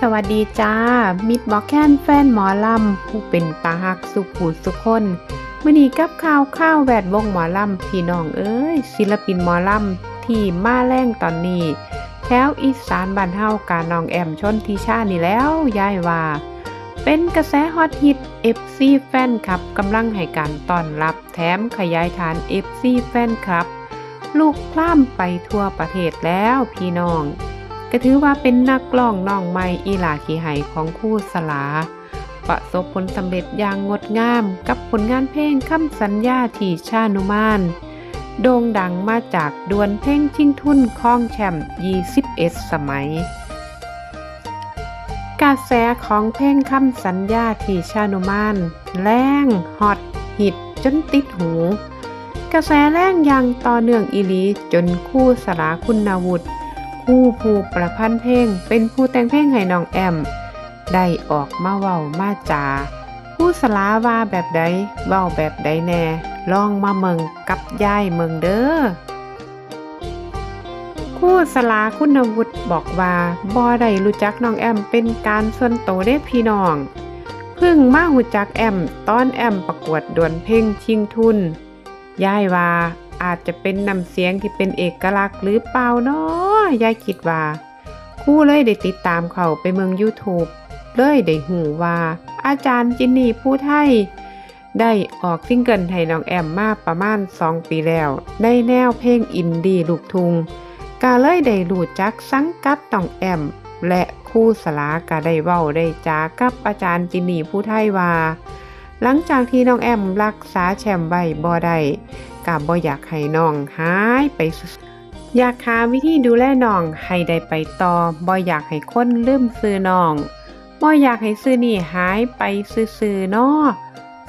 สวัสดีจ้า มิดบอกแคนแฟนหมอลำ ผู้เป็นตาหักสุขหูสุขคนมื่อนี้กับข่าวข้าวแวดวงหมอลำพี่น้องเอ้ยศิลปินหมอลำที่มาแรงตอนนี้แถวอีสานบ้านเฮากาน้องแอมชนทิชานี่แล้วยายว่า เป็นกระแสฮอตฮิต FC แฟนคลับกำลังให้การต้อนรับแถมขยายฐาน FC แฟนคลับ ลูกพล่ามไปทั่วประเทศแล้วพี่น้อง ก็ถือว่าเป็นนักร้องน้องใหม่อีหลาขี้ไหของคู่สลา ประสบผลสำเร็จอย่างงดงามกับผลงานเพลงคำสัญญาที่ชานุมานโด่งดังมาจากดวลเพลงชิงทุนครองแชมป์21 สมัย กระแสของเพลงคำสัญญาที่ชานุมานแรงฮอตฮิตจนติดหู กระแสแรงย่างต่อเนื่องอีลีจนคู่สลาคุณวุฒิ คู่ผู้ประพันธ์เพลงเป็นผู้แต่งเพลงให้น้องแอม ได้ออกมาเว้ามาจาผู้สลาว่าแบบใดเว้าแบบใดแน่ลองมาเมืองกับยายเมืองเด้อคู่สลาคุณวุฒิบอกว่าบ่ได้รู้จักน้องแอมเป็นการส่วนโตวเด้พี่น้องเพิ่งมาหูจักแอมตอนแอมประกวดดวลเพลงชิงทุนยายว่าอาจจะเป็นนำเสียงที่เป็นเอกลักษณ์หรือเปล่าเนาะ ยายคิดว่าคู่เลยได้ติดตามเขาไปเมือง YouTube เลยได้หูว่า อาจารย์จินนี่ผู้ไทย ได้ออกซิงเกิลให้น้องแอมมาประมาณ 2 ปีแล้วในแนวเพลงอินดี้ลูกทุงกาเลยได้รู้จักสังกัดน้องแอม และคู่สลากาได้เว้าได้จากับอาจารย์จินนี่ผู้ไทยว่า หลังจากที่น้องแอมรักษาแชมป์ไว้บ่ได้กับบ่อยากให้น้องหายไป อยากหาวิธีดูแลน้องให้ได้ไปต่อบ่อยากให้คนลืมซื้อน้องบ่อยากให้ซื้อนี่หายไปซื่อๆเนาะ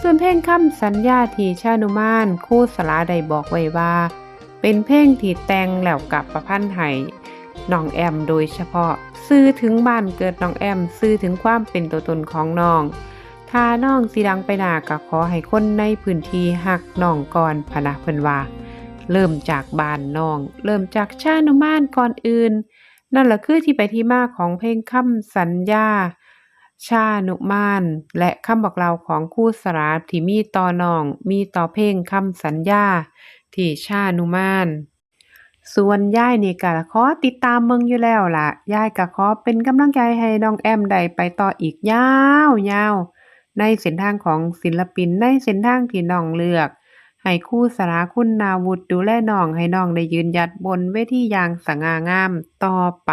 ส่วนเพลงคำสัญญาที่ชานุมานคู่สลาได้บอกไว้ว่า เป็นเพลงที่แต่งแล้วกับประพันธ์ให้น้องแอมโดยเฉพาะ ซื่อถึงบ้านเกิดน้องแอม ซื่อถึงความเป็นตัวตนของน้องถ้าน้องสิดังไปหนาก็ขอให้คนในพื้นที่หักน้องก่อนพนะเพิ่นว่า เริ่มจากบ้านน้อง เริ่มจากชานุมานก่อนอื่น นั่นแหละคือที่ไปที่มาของเพลงคำสัญญา ชานุมาน และคำบอกเล่าของคู่สราที่มีต่อน้อง มีต่อเพลงคำสัญญา ที่ชานุมานส่วนยายนี่ก็ขอติดตามเมืองอยู่แล้วล่ะยายก็ขอเป็นกำลังใจให้น้องแอมได้ไปต่ออีกยาวยาวในเส้นทางของศิลปินในเส้นทางที่น้องเลือก ให้คู่สราคุณนาวุธดูแลน้องให้น้องได้ยืนหยัดบนเวทีอย่างสง่างามต่อไป